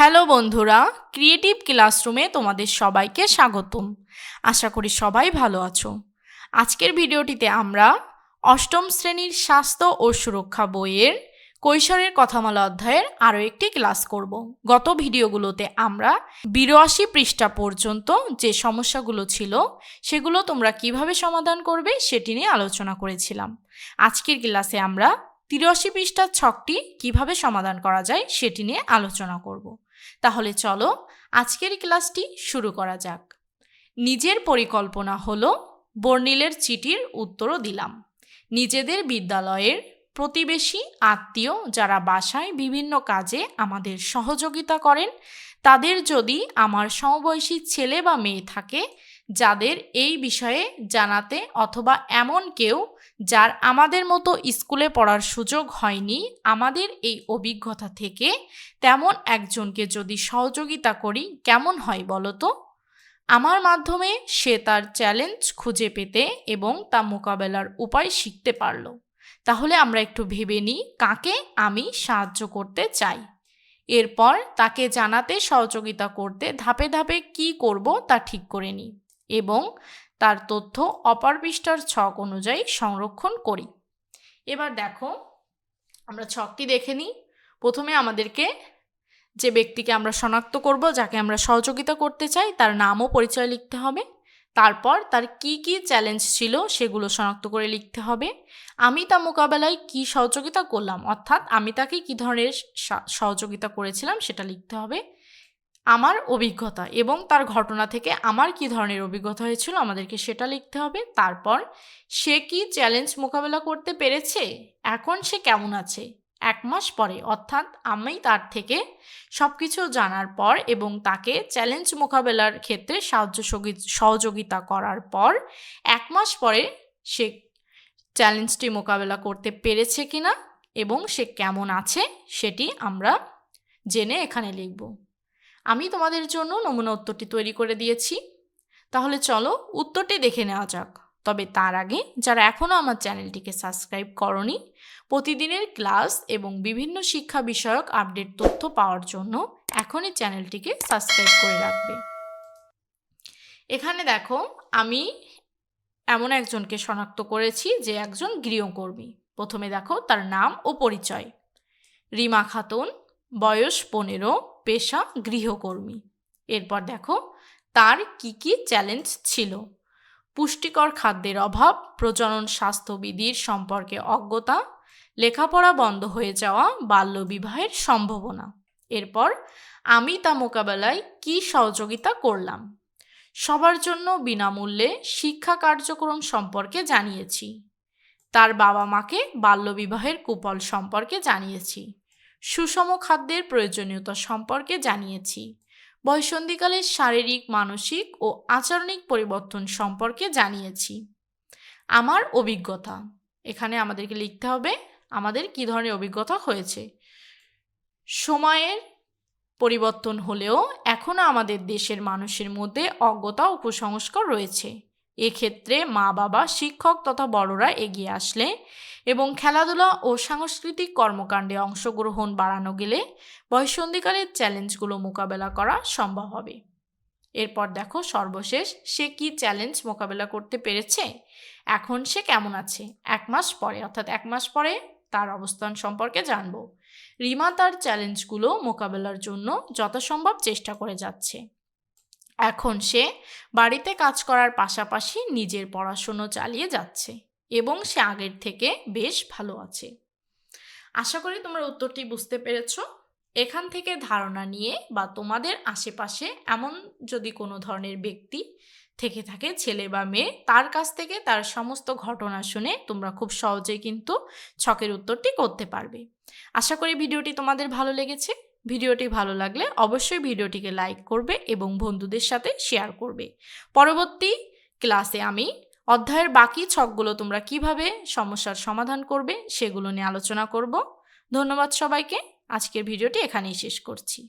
Hello বন্ধুরা creative ক্লাসরুমে তোমাদের সবাইকে স্বাগতম। আশা করি সবাই ভালো আছো। আজকের ভিডিওটিতে আমরা অষ্টম শ্রেণির স্বাস্থ্য ও সুরক্ষা বইয়ের কৈশোরের কথামালা অধ্যায়ের আরও একটি ক্লাস করব। গত ভিডিওগুলোতে আমরা বিরাশি পৃষ্ঠা পর্যন্ত যে সমস্যাগুলো ছিল, সেগুলো তোমরা কীভাবে সমাধান করবে সেটি নিয়ে আলোচনা করেছিলাম। আজকের ক্লাসে আমরা তিরাশি পৃষ্ঠার ছকটি কীভাবে সমাধান করা যায় সেটি নিয়ে আলোচনা করব। তাহলে চলো আজকের ক্লাসটি শুরু করা যাক। নিজের পরিকল্পনা হলো বর্ণিলের চিঠির উত্তরও দিলাম। নিজেদের বিদ্যালয়ের প্রতিবেশী আত্মীয় যারা বাসায় বিভিন্ন কাজে আমাদের সহযোগিতা করেন, তাদের যদি আমার সমবয়সী ছেলে বা মেয়ে থাকে, যাদের এই বিষয়ে জানাতে অথবা এমন কেউ যার আমাদের মতো স্কুলে পড়ার সুযোগ হয়নি, আমাদের এই অভিজ্ঞতা থেকে তেমন একজনকে যদি সহযোগিতা করি, কেমন হয় বলো তো? আমার মাধ্যমে সে তার চ্যালেঞ্জ খুঁজে পেতে এবং তা মোকাবেলার উপায় শিখতে পারল। তাহলে আমরা একটু ভেবে নিই কাকে আমি সাহায্য করতে চাই। এরপর তাকে জানাতে সহযোগিতা করতে ধাপে ধাপে কি করব তা ঠিক করে নিই এবং তার তথ্য অপর পৃষ্ঠার ছক অনুযায়ী সংরক্ষণ করি। এবার দেখো, আমরা ছকটি দেখে নিই। প্রথমে আমাদেরকে যে ব্যক্তিকে আমরা শনাক্ত করব, যাকে আমরা সহযোগিতা করতে চাই, তার নাম ও পরিচয় লিখতে হবে। তারপর তার কি কি চ্যালেঞ্জ ছিল সেগুলো শনাক্ত করে লিখতে হবে। আমি তা মোকাবেলায় কি সহযোগিতা করলাম, অর্থাৎ আমি তাকে কি ধরনের সহযোগিতা করেছিলাম সেটা লিখতে হবে। আমার অভিজ্ঞতা এবং তার ঘটনা থেকে আমার কি ধরনের অভিজ্ঞতা হয়েছিল আমাদেরকে সেটা লিখতে হবে। তারপর, সে কি চ্যালেঞ্জ মোকাবেলা করতে পেরেছে? এখন সে কেমন আছে? এক মাস পরে, অর্থাৎ আমি তার থেকে সব কিছু জানার পর এবং তাকে চ্যালেঞ্জ মোকাবেলার ক্ষেত্রে সাহায্য সহযোগিতা করার পর, এক মাস পরে সে চ্যালেঞ্জটি মোকাবেলা করতে পেরেছে কিনা এবং সে কেমন আছে সেটি আমরা জেনে এখানে লিখব। আমি তোমাদের জন্য নমুনা উত্তরটি তৈরি করে দিয়েছি। তাহলে চলো উত্তরটি দেখে নেওয়া যাক। তবে তার আগে যারা এখনও আমার চ্যানেলটিকে সাবস্ক্রাইব করনি, প্রতিদিনের ক্লাস এবং বিভিন্ন শিক্ষা বিষয়ক আপডেট তথ্য পাওয়ার জন্য এখনই চ্যানেলটিকে সাবস্ক্রাইব করে রাখবে। এখানে দেখো, আমি এমন একজনকে শনাক্ত করেছি যে একজন গৃহকর্মী। প্রথমে দেখো তার নাম ও পরিচয়। রিমা খাতুন, বয়স পনেরো পেশা গৃহকর্মী। এরপর দেখো, তার কি কি চ্যালেঞ্জ ছিল? পুষ্টিকর খাদ্যের অভাব, প্রজনন স্বাস্থ্যবিধির সম্পর্কে অজ্ঞতা, লেখাপড়া বন্ধ হয়ে যাওয়া, বাল্যবিবাহের সম্ভাবনা। এরপর, আমি তা মোকাবেলায় কি সহযোগিতা করলাম? সবার জন্য বিনামূল্যে শিক্ষা কার্যক্রম সম্পর্কে জানিয়েছি। তার বাবা মাকে বাল্যবিবাহের কুপল সম্পর্কে জানিয়েছি। সুষম খাদ্যের প্রয়োজনীয়তা সম্পর্কে জানিয়েছি। বয়সন্ধিকালের শারীরিক, মানসিক ও আচরণিক পরিবর্তন সম্পর্কে জানিয়েছি। আমার অভিজ্ঞতা। এখানে আমাদেরকে লিখতে হবে, আমাদের কী ধরনের অভিজ্ঞতা হয়েছে? সময়ের পরিবর্তন হলেও এখনও আমাদের দেশের মানুষের মধ্যে অজ্ঞতা ও কুসংস্কার রয়েছে। এক্ষেত্রে মা বাবা, শিক্ষক তথা বড়রা এগিয়ে আসলে এবং খেলাধুলা ও সাংস্কৃতিক কর্মকাণ্ডে অংশগ্রহণ বাড়ানো গেলে বয়সন্ধিকালের চ্যালেঞ্জগুলো মোকাবেলা করা সম্ভব হবে। এরপর দেখো সর্বশেষ, সে কি চ্যালেঞ্জ মোকাবেলা করতে পেরেছে? এখন সে কেমন আছে? এক মাস পরে, অর্থাৎ এক মাস পরে তার অবস্থান সম্পর্কে জানব। রিমা তার চ্যালেঞ্জগুলো মোকাবেলার জন্য যথাসম্ভব চেষ্টা করে যাচ্ছে। এখন সে বাড়িতে কাজ করার পাশাপাশি নিজের পড়াশুনো চালিয়ে যাচ্ছে এবং সে আগের থেকে বেশ ভালো আছে। আশা করি তোমরা উত্তরটি বুঝতে পেরেছ। এখান থেকে ধারণা নিয়ে বা তোমাদের আশেপাশে এমন যদি কোনো ধরনের ব্যক্তি থেকে থাকে, ছেলে বা মেয়ে, তার কাছ থেকে তার সমস্ত ঘটনা শুনে তোমরা খুব সহজেই কিন্তু ছকের উত্তরটি করতে পারবে। আশা করি ভিডিওটি তোমাদের ভালো লেগেছে। ভিডিওটি ভালো লাগলে অবশ্যই ভিডিওটিকে লাইক করবে এবং বন্ধুদের সাথে শেয়ার করবে। পরবর্তী ক্লাসে আমি অধ্যায়ের বাকি ছকগুলো তোমরা কীভাবে সমস্যার সমাধান করবে সেগুলো নিয়ে আলোচনা করব। ধন্যবাদ সবাইকে। আজকের ভিডিওটি এখানেই শেষ করছি।